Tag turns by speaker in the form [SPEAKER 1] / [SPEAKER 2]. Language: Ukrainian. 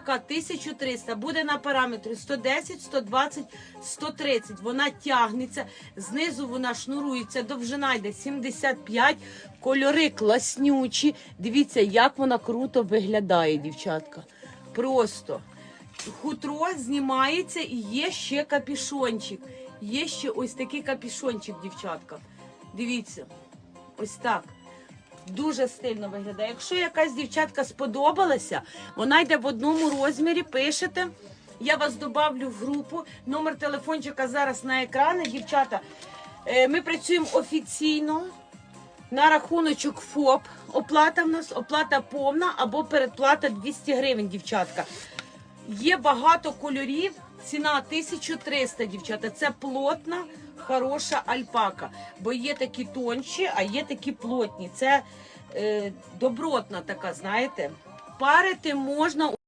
[SPEAKER 1] така 1300, буде на параметрі 110, 120, 130. Вона тягнеться, знизу вона шнурується, довжина йде 75, кольори класнючі. Дивіться, як вона круто виглядає, дівчатка. Просто хутро знімається і є ще капішончик. Є ще ось такий капішончик, дівчатка. Дивіться, ось так. Дуже стильно виглядає. Якщо якась дівчатка сподобалася, вона йде в одному розмірі, пишете. Я вас добавлю в групу. Номер телефончика зараз на екрані. Дівчата, е, ми працюємо офіційно. На рахуночок ФОП. Оплата в нас, оплата повна або передплата 200 гривень, дівчатка. Є багато кольорів, ціна 1300, дівчата. Це плотна, хороша альпака. Бо є такі тонші, а є такі плотні. Це е, добротна така, знаєте. Парити можна